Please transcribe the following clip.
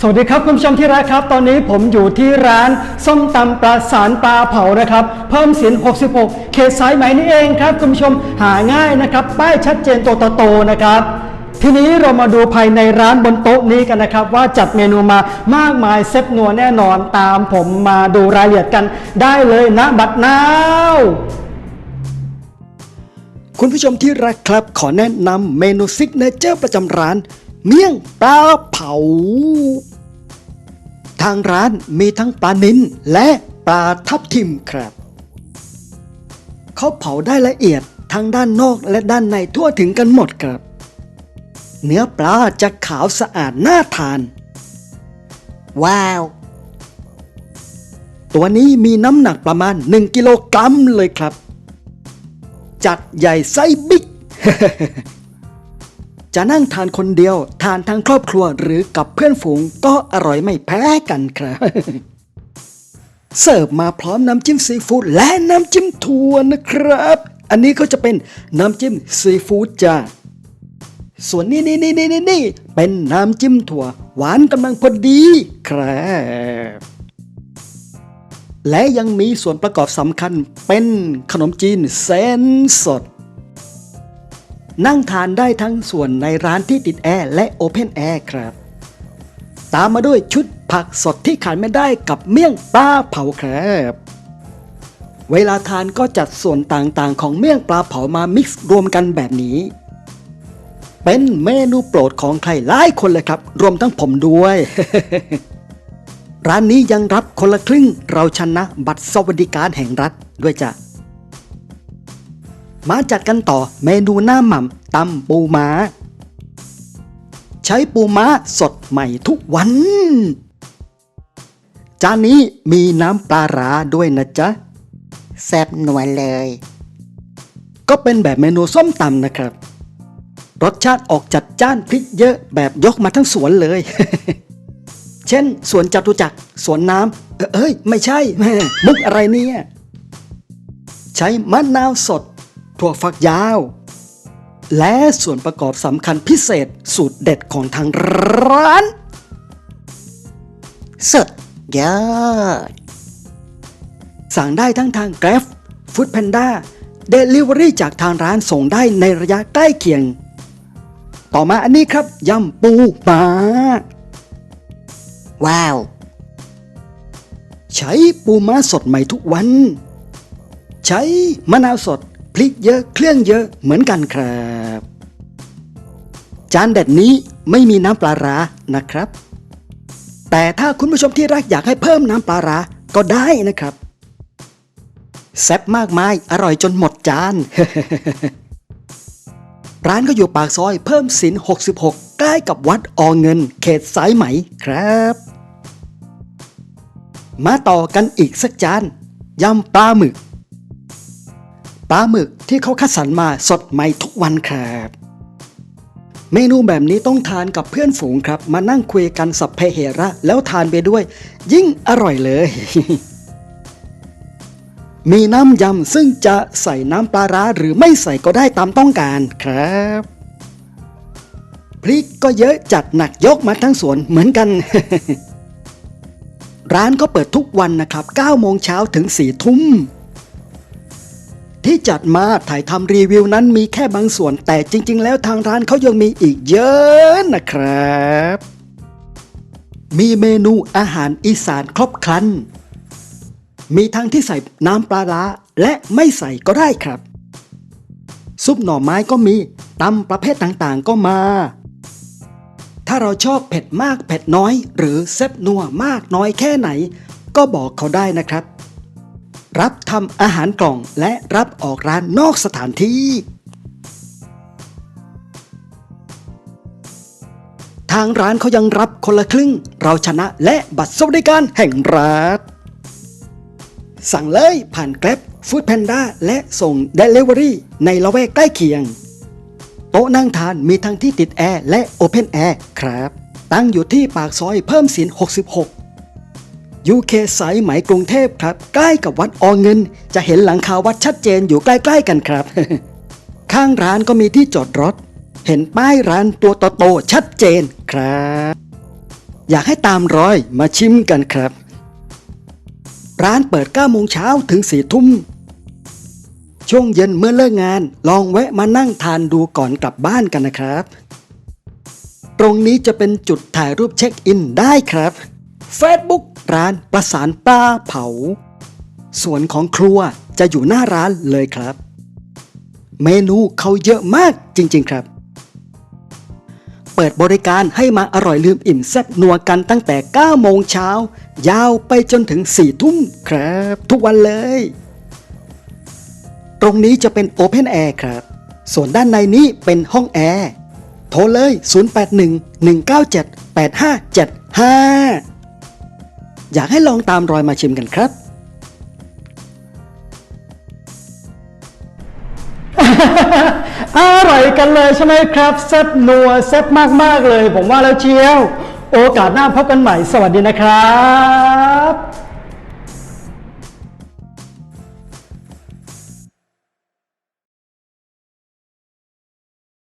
สวัสดีครับคุณผู้ชมที่รักครับ ตอนนี้ผมอยู่ที่ร้านส้มตำปลาสารปลาเผานะครับ เพิ่มสิน 66 เขตสายไหมนี่เองครับ คุณผู้ชมหาง่ายนะครับ ป้ายชัดเจนโตโตๆนะครับ ทีนี้เรามาดูภายในร้านบนโต๊ะนี้กันนะครับ ว่าจัดเมนูมามากมายเซ็ตนัวแน่นอนตามผมมาดูรายละเอียดกันได้เลยนะบัดนาวคุณผู้ชมที่รักครับขอแนะนำเมนูซิกเนเจอร์ประจำร้าน เมี่ยงปลาเผา ทางร้านมีทั้งปลานิ้นและปลาทับทิมครับ เขาเผาได้ละเอียดทั้งด้านนอกและด้านในทั่วถึงกันหมดครับ เนื้อปลาจะขาวสะอาดน่าทาน ว้าว ตัวนี้มีน้ำหนักประมาณ 1 กิโลกรัมเลยครับ จัดใหญ่ไส้บิ๊ก จะนั่งทานคนเดียว ทานทั้งครอบครัวหรือกับเพื่อนฝูงก็อร่อยไม่แพ้กันครับ เสิร์ฟมาพร้อมน้ำจิ้มซีฟู้ดและน้ำจิ้มถั่วนะครับ อันนี้ก็จะเป็นน้ำจิ้มซีฟู้ดจ้าส่วนนี้นี่นี่นี่นี่เป็นน้ำจิ้มถั่ว หวานกำลังพอดีครับและยังมีส่วนประกอบสำคัญเป็นขนมจีนเส้นสด นั่งทานได้ทั้งส่วนในร้านที่ติดแอร์และโอเพนแอร์ครับ ตามมาด้วยชุดผักสดที่ขาดไม่ได้กับเมี่ยงปลาเผาครับ เวลาทานก็จัดส่วนต่างๆ ของเมี่ยงปลาเผามามิกซ์รวมกันแบบนี้ เป็นเมนูโปรดของใครหลายคนเลยครับ รวมทั้งผมด้วย ร้านนี้ยังรับคนละครึ่งเราชนะบัตรสวัสดิการแห่งรัฐด้วยจ้ะ มาจัดกันต่อเมนูหน้าหม่ำตำปูม้า ใช้ปูม้าสดใหม่ทุกวัน จานนี้มีน้ำปลาร้าด้วยนะจ๊ะ แซ่บหน่วลเลย ก็เป็นแบบเมนูส้มตำนะครับ รสชาติออกจัดจ้านพริกเยอะแบบยกมาทั้งสวนเลย เช่น สวนจตุจักรสวนน้ำเออเอ้ย ไม่ใช่แม่มุกอะไรเนี่ย ใช้มะนาวสด ถั่วฝักยาว และส่วนประกอบสำคัญพิเศษสูตรเด็ดของทางร้านสุดยอดสั่งได้ทั้งทาง Grab Food Panda Delivery จากทางร้านส่งได้ในระยะใกล้เคียง ต่อมาอันนี้ครับยำปูม้าว้าว ใช้ปูม้าสดใหม่ทุกวัน ใช้มะนาวสด พริกเยอะเครื่องเยอะเหมือนกันครับ จานเด็ดนี้ไม่มีน้ำปลาร้านะครับ แต่ถ้าคุณผู้ชมที่รักอยากให้เพิ่มน้ำปลาร้าก็ได้นะครับแซ่บมากมายอร่อยจนหมดจาน ร้านก็อยู่ปากซอยเพิ่มสิน 66 ใกล้กับวัดอเงิน เขตสายไหมครับ มาต่อกันอีกสักจานยำปลาหมึก ปลาหมึกที่เขาคัดสรรมาสดใหม่ทุกวันครับ เมนูแบบนี้ต้องทานกับเพื่อนฝูงครับ มานั่งคุยกันสับเพเหระแล้วทานไปด้วย ยิ่งอร่อยเลย มีน้ำยำซึ่งจะใส่น้ำปลาร้าหรือไม่ใส่ก็ได้ตามต้องการครับพริกก็เยอะจัดหนักยกมาทั้งสวนเหมือนกัน ร้านก็เปิดทุกวันนะครับ9โมงเช้าถึง4ทุ่ม ที่จัดมาถ่ายทำรีวิวนั้นมีแค่บางส่วน แต่จริง ๆ แล้วทางร้านเขายังมีอีกเยอะนะครับ มีเมนูอาหารอีสานครบครัน มีทั้งที่ใส่น้ำปลาร้าและไม่ใส่ก็ได้ครับ ซุปหน่อไม้ก็มีตำประเภทต่างๆก็มา ถ้าเราชอบเผ็ดมากเผ็ดน้อย หรือเซฟนัวมากน้อยแค่ไหน ก็บอกเขาได้นะครับ รับทำอาหารกล่องและรับออกร้านนอกสถานที่ ทางร้านเขายังรับคนละครึ่ง เราชนะและบัตรสวัสดิการแห่งรัฐ สั่งเลยผ่าน Grab Food Panda และส่ง Delivery ในละแวกใกล้เคียง โต๊ะนั่งทานมีทั้งที่ติดแอร์และ Open Air ครับ ตั้งอยู่ที่ปากซอยเพิ่มสิน 66 UK สายไหมกรุงเทพครับ ใกล้กับวัดอเงิน จะเห็นหลังคาวัดชัดเจนอยู่ใกล้ ๆ กันครับ ข้างร้านก็มีที่จอดรถ เห็นป้ายร้านตัวโตๆชัดเจนครับ อยากให้ตามรอยมาชิมกันครับ ร้านเปิด9โมงเช้าถึง4ทุ่มช่วงเย็นเมื่อเลิกงาน ลองแวะมานั่งทานดูก่อนกลับบ้านกันนะครับ ตรงนี้จะเป็นจุดถ่ายรูปเช็คอินได้ครับ Facebook ร้านประสานปลาเผา ส่วนของครัวจะอยู่หน้าร้านเลยครับ เมนูเขาเยอะมากจริงๆครับ เปิดบริการให้มาอร่อยลืมอิ่มแซ่บนัวกันตั้งแต่ 9 โมงเช้า ยาวไปจนถึง 4 ทุ่มครับ ทุกวันเลย ตรงนี้จะเป็นโอเพนแอร์ครับ ส่วนด้านในนี้เป็นห้องแอร์โทรเลย 0811978575 อยากให้ลองตามรอยมาชิมกันครับ อร่อยกันเลยใช่ไหมครับแซ่บนัวแซ่บมาก ๆ เลย ผมว่าแล้วเชียว โอกาสหน้าพบกันใหม่ สวัสดีนะครับ